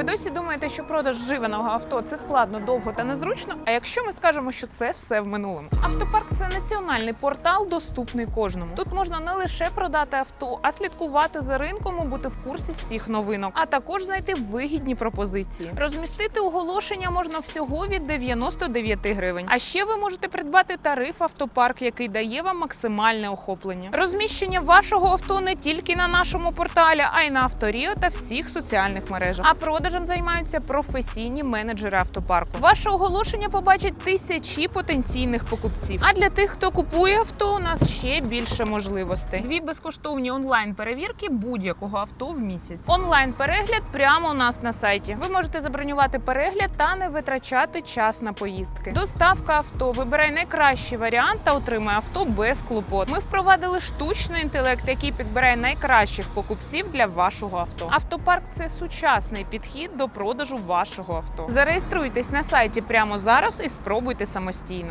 Ви досі думаєте, що продаж вживаного авто це складно, довго та незручно? А якщо ми скажемо, що це все в минулому? Автопарк це національний портал, доступний кожному. Тут можна не лише продати авто, а слідкувати за ринком і бути в курсі всіх новинок, а також знайти вигідні пропозиції. Розмістити оголошення можна всього від 99 гривень. А ще ви можете придбати тариф автопарк, який дає вам максимальне охоплення. Розміщення вашого авто не тільки на нашому порталі, а й на авторіо та всіх соціальних мережах. А продажем займаються професійні менеджери автопарку. Ваше оголошення побачать тисячі потенційних покупців. А для тих, хто купує авто, у нас ще більше можливостей. Дві безкоштовні онлайн перевірки будь-якого авто в місяць. Онлайн перегляд прямо у нас на сайті. Ви можете забронювати перегляд та не витрачати час на поїздки. Доставка авто. Вибирай найкращий варіант та отримай авто без клопот. Ми впровадили штучний інтелект, який підбирає найкращих покупців для вашого авто. Автопарк це сучасний підхід до продажу вашого авто. Зареєструйтесь на сайті прямо зараз і спробуйте самостійно.